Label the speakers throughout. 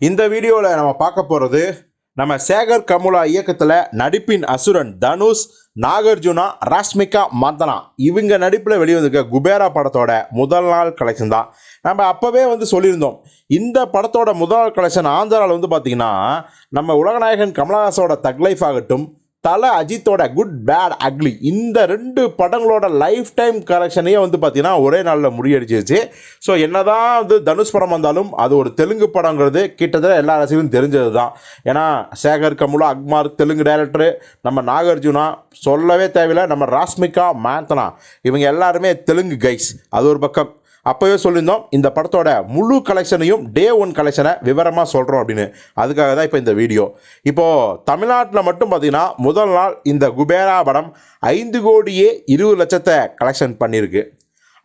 Speaker 1: இந்த வீடியோவில் நம்ம பார்க்க போகிறது நம்ம சேகர் கமுலா இயக்கத்தில் நடிப்பின் அசுரன் தனுஷ் நாகார்ஜுனா ராஷ்மிகா மந்தனா இவங்க நடிப்பில் வெளிவந்திருக்க குபேரா படத்தோட முதல் நாள் கலெக்ஷன் தான். நம்ம அப்போவே வந்து சொல்லியிருந்தோம். இந்த படத்தோட முதல் நாள் கலெக்ஷன் ஆந்திராவில் வந்து பார்த்திங்கன்னா நம்ம உலகநாயகன் கமலஹாசோட தக்லைஃப் ஆகட்டும் தல அஜித்தோட குட் பேட் அக்லி இந்த ரெண்டு படங்களோட லைஃப் டைம் கலெக்ஷனையே வந்து பார்த்தீங்கன்னா ஒரே நாளில் முறியடிச்சிருச்சு. ஸோ என்னதான் வந்து தனுஷ் படம் வந்தாலும் அது ஒரு தெலுங்கு படங்கிறது. கிட்டத்தட்ட எல்லா ரசிகரும் தெரிஞ்சது தான் ஏன்னா சேகர் கமுலா அக்மார் தெலுங்கு டைரக்டரு நம்ம நாகார்ஜுனா சொல்லவே தேவையில்லை. நம்ம ராஸ்மிகா மேத்தனா இவங்க எல்லாருமே தெலுங்கு கைஸ் அது ஒரு பக்கம். அப்போவே சொல்லியிருந்தோம் இந்த படத்தோட முழு கலெக்ஷனையும் டே ஒன் கலெக்ஷனை விவரமாக சொல்கிறோம் அப்படின்னு. அதுக்காக தான் இப்போ இந்த வீடியோ இப்போது தமிழ்நாட்டில் மட்டும் பார்த்தீங்கன்னா முதல் நாள் இந்த குபேரா படம் ஐந்து கோடியே இருபது லட்சத்தை கலெக்ஷன் பண்ணியிருக்கு.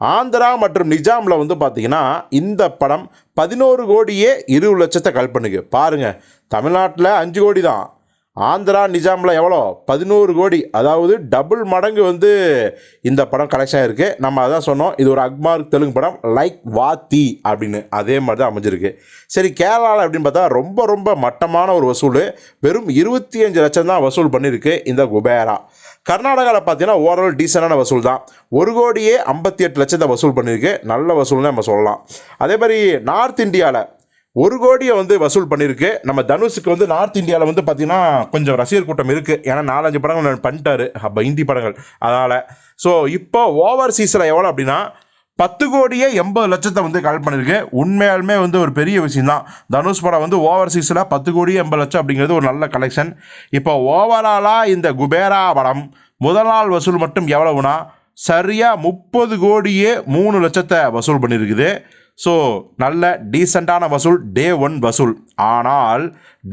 Speaker 1: ஆந்திரா மற்றும் நிஜாமில் வந்து பார்த்தீங்கன்னா இந்த படம் பதினோரு கோடியே இருபது லட்சத்தை கல் பண்ணுக்கு பாருங்கள் தமிழ்நாட்டில் அஞ்சு கோடி தான். ஆந்திரா நிஜாமில் எவ்வளோ? பதினோரு கோடி. அதாவது டபுள் மடங்கு வந்து இந்த படம் கலெக்ஷன் இருக்குது நம்ம அதான் சொன்னோம். இது ஒரு அக்மார் தெலுங்கு படம். லைக் வாத்தி அப்படின்னு. அதே மாதிரி தான் அமைஞ்சிருக்கு. சரி கேரளாவில் அப்படின்னு பார்த்தா ரொம்ப ரொம்ப மட்டமான ஒரு வசூல். வெறும் இருபத்தி அஞ்சு லட்சம் தான் வசூல் பண்ணியிருக்கு இந்த குபேரா. கர்நாடகாவில் பார்த்தீங்கன்னா ஓரளவு டீசெண்டான வசூல் தான். ஒரு கோடியே ஐம்பத்தி எட்டு லட்சத்தை வசூல் பண்ணியிருக்கு. நல்ல வசூல்னு நம்ம சொல்லலாம். அதே மாதிரி நார்த் இந்தியாவில் ஒரு கோடியை வந்து வசூல் பண்ணியிருக்கு. நம்ம தனுஷுக்கு வந்து நார்த் இந்தியாவில் வந்து பார்த்திங்கன்னா கொஞ்சம் ரசிகர் கூட்டம் இருக்குது ஏன்னா நாலஞ்சு படங்கள் பண்ணிட்டாரு. அப்போ ஹிந்தி படங்கள். அதனால் ஸோ இப்போ ஓவர்சீஸில் எவ்வளோ அப்படின்னா பத்து கோடியே எண்பது லட்சத்தை வந்து கால் பண்ணியிருக்கு. உண்மையாலுமே வந்து ஒரு பெரிய விஷயம் தான் தனுஷ் படம் வந்து ஓவர்சீஸில் பத்து கோடியே எண்பது லட்சம் அப்படிங்கிறது ஒரு நல்ல கலெக்ஷன் இப்போ ஓவராலாக இந்த குபேரா படம் முதல் நாள் வசூல் மட்டும் எவ்வளவுனா சரியாக முப்பது கோடியே மூணு லட்சத்தை வசூல் பண்ணியிருக்குது. ஸோ நல்ல டீசெண்டான வசூல் டே ஒன் வசூல். ஆனால்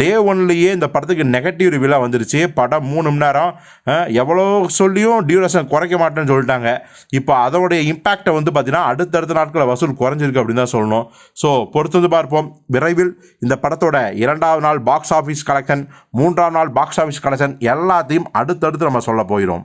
Speaker 1: டே ஒன்லேயே இந்த படத்துக்கு நெகட்டிவ் ரிவ்யூலாம் வந்துருச்சு. படம் மூணு மணி நேரம் எவ்வளோ சொல்லியும் டியூரேஷன் குறைக்க மாட்டேன்னு சொல்லிட்டாங்க. இப்போ அதோடைய இம்பேக்டை வந்து பார்த்தீங்கன்னா அடுத்தடுத்த நாட்களில் வசூல் குறைஞ்சிருக்கு அப்படின்னு தான் சொல்லணும். ஸோ பொறுத்து வந்து பார்ப்போம். விரைவில் இந்த படத்தோட இரண்டாவது நாள் பாக்ஸ் ஆஃபீஸ் கலெக்ஷன் மூன்றாம் நாள் பாக்ஸ் ஆஃபீஸ் கலெக்ஷன் எல்லாத்தையும் அடுத்தடுத்து நம்ம சொல்ல போயிடும்